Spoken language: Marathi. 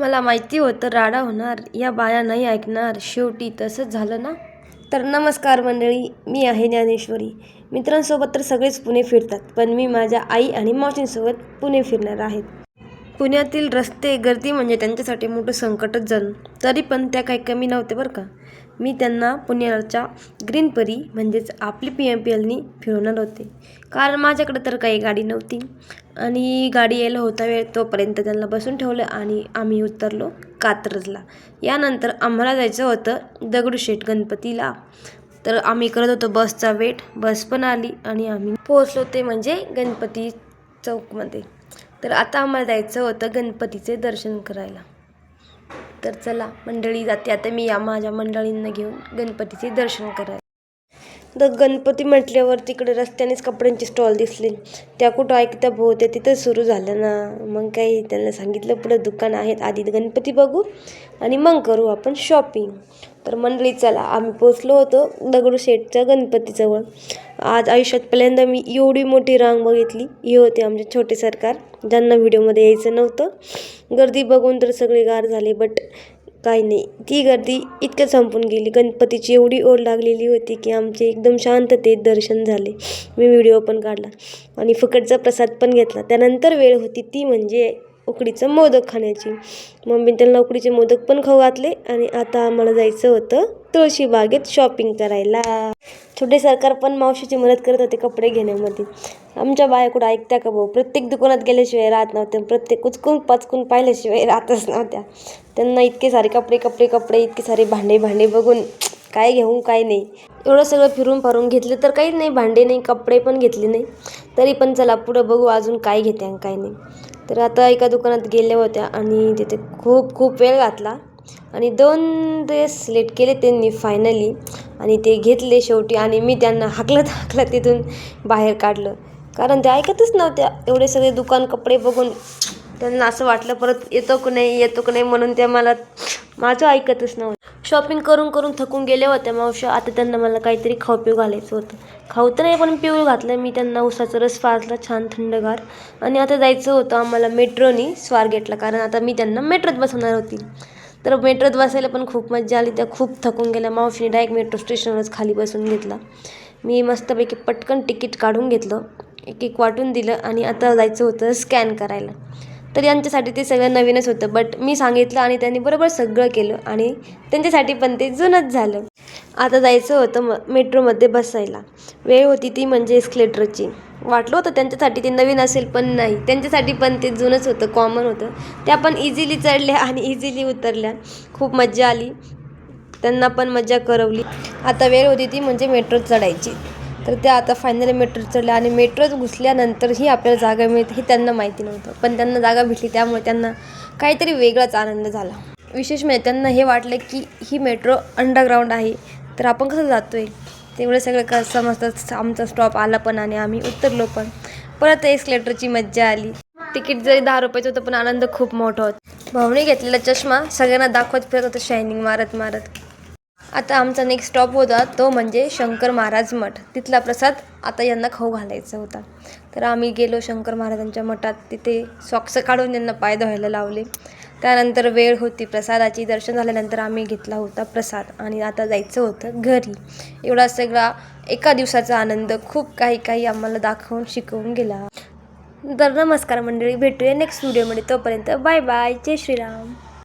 मला माहिती होतं राडा होणार या बाया नाही ऐकणार. शेवटी तसंच झालं ना? तर नमस्कार मंडळी मी आहे ज्ञानेश्वरी. मित्रांसोबत तर सगळेच पुणे फिरतात पण मी माझ्या आई आणि मावशींसोबत पुणे फिरणार आहेत पुण्यातील रस्ते गर्दी म्हणजे त्यांच्यासाठी मोठं संकटच जणू तरी पण त्या काही कमी नव्हते बरं का? मी त्यांना पुण्याच्या ग्रीन परी म्हणजेच आपली पी एम पी एलनी फिरवणार होते. कारण माझ्याकडे तर काही गाडी नव्हती. आणि गाडी यायला होता वेळ तोपर्यंत त्यांना बसून ठेवलं आणि आम्ही उतरलो कात्रजला. यानंतर आम्हाला जायचं होतं दगडूशेठ गणपतीला. तर आम्ही करत होतो बसचा वेट. बस पण आली आणि आम्ही पोहोचलो ते म्हणजे गणपती चौकमध्ये. तर आता आम्हाला जायचं होतं गणपतीचे दर्शन करायला. तर चला मंडळी जाते. आता मी या माझ्या मंडळींना घेऊन गणपतीचे दर्शन करायला. तर गणपती म्हटल्यावर तिकडे रस्त्यानेच कपड्यांचे स्टॉल दिसले. त्या कुठं ऐकता भोवत्या तिथं सुरू झालं ना. मग काही त्यांना सांगितलं पुढं दुकान आहेत आधी गणपती बघू आणि मग करू आपण शॉपिंग तर मंडळी चला आम्ही पोचलो होतो दगडूशेठच्या गणपतीजवळ. आज आयुष्यात पहिल्यांदा मी एवढी मोठी रांग बघितली. ही होते आमचे छोटे सरकार ज्यांना व्हिडिओमध्ये यायचं नव्हतं. गर्दी बघून तर सगळे गार झाले बट काही नाही. ती गर्दी इतकं संपून गेली. गणपतीची एवढी ओढ लागलेली होती की आमचे एकदम शांततेत दर्शन झाले. मी व्हिडिओ पण काढला आणि फुकटचा प्रसाद पण घेतला. त्यानंतर वेळ होती ती म्हणजे उकडीचं मोदक खाण्याची. मम्मीने त्यांना उकडीचे मोदक पण खाऊ घातले आणि आता आम्हाला जायचं होतं तुळशी बागेत शॉपिंग करायला. छोटे सरकार पण मावशीची मदत करत होते कपडे घेण्यामध्ये. आमच्या बाया कुठं ऐकत्या का भाऊ? प्रत्येक दुकानात गेल्याशिवाय राहत नव्हत्या. प्रत्येक उचकून पाचकून पाहिल्याशिवाय राहतच नव्हत्या. त्यांना इतके सारे कपडे कपडे कपडे इतके सारे भांडे भांडे बघून काय घेऊन काय नाही. एवढं सगळं फिरून फारून घेतलं तर काहीच नाही भांडे नाही कपडे पण घेतले नाही. तरी पण चला पुढं बघू अजून काय घेते आणि काय नाही. तर आता एका दुकानात गेल्या होत्या आणि तिथे खूप खूप वेळ घातला. आणि दोन ड्रेस सिलेक्ट केले त्यांनी फायनली आणि ते घेतले शेवटी आणि मी त्यांना हाकलत हाकलत तिथून बाहेर काढलं. कारण ते ऐकतच नव्हत्या. एवढे सगळे दुकान कपडे बघून त्यांना असं वाटलं परत येतो की नाही येतो की नाही म्हणून त्या मला माझं ऐकतच नव्हतं. शॉपिंग करून करून थकून गेल्या होत्या मावशा. आता त्यांना मला काहीतरी खाऊ पिऊ घालायचं होतं. खाऊ तर नाही पण पिऊ घातलं. मी त्यांना उसाचा रस पाजला छान थंडगार. आणि आता जायचं होतं आम्हाला मेट्रोनी स्वारगेटला कारण आता मी त्यांना मेट्रोत बसवणार होती. तर मेट्रोत बसायला पण खूप मजा आली. त्या खूप थकून गेल्या. मावशीने डायरेक्ट मेट्रो स्टेशनवरच खाली बसून घेतला. मी मस्तपैकी पटकन तिकीट काढून घेतलं. एक एक वाटून दिलं. आणि आता जायचं होतं स्कॅन करायला. तर यांच्यासाठी ते सगळं नवीनच होतं. बट मी सांगितलं आणि त्यांनी बरोबर सगळं केलं आणि त्यांच्यासाठी पण ते जुनंच झालं. आता जायचं होतं म मेट्रोमध्ये बसायला. वेळ होती ती म्हणजे एस्केलेटरची वाटलं होतं त्यांच्यासाठी ते नवीन असेल पण नाही. त्यांच्यासाठी पण ते जुनंच होतं कॉमन होतं. त्या पण इझिली चढल्या आणि इझिली उतरल्या. खूप मज्जा आली. त्यांना पण मज्जा करवली. आता वेळ होती ती म्हणजे मेट्रोत चढायची. तर त्या आता फायनली मेट्रो चढल्या आणि मेट्रोत घुसल्यानंतरही आपल्याला जागा मिळते हे त्यांना माहिती नव्हतं. पण त्यांना जागा भेटली त्यामुळे त्यांना काहीतरी वेगळाच आनंद झाला. विशेष म्हणजे त्यांना हे वाटलं की ही मेट्रो अंडरग्राऊंड आहे. तर आपण कसं जातो आहे तेवढं सगळं कसं समजतात आमचा स्टॉप आला पण आणि आम्ही उतरलो पण. परत एस्केलेटरची मज्जा आली. तिकीट जरी दहा रुपयाचं होतं पण आनंद खूप मोठा होता. भाऊने घेतलेला चष्मा सगळ्यांना दाखवत फिरत होतं शायनिंग मारत मारत. आता आमचा नेक्स्ट स्टॉप होता तो म्हणजे शंकर महाराज मठ. तिथला प्रसाद आता यांना खाऊ घालायचा होता. तर आम्ही गेलो शंकर महाराजांच्या मठात. तिथे सॉक्स काढून यांना पाय धुवायला लावले. त्यानंतर वेळ होती. प्रसादाची दर्शन झाल्यानंतर आम्ही घेतला होता प्रसाद आणि आता जायचं होतं घरी. एवढा सगळा एका दिवसाचा आनंद खूप काही काही आम्हाला दाखवून शिकवून गेला. तर नमस्कार मंडळी. भेटूया नेक्स्ट व्हिडिओमध्ये तोपर्यंत बाय बाय जय श्रीराम.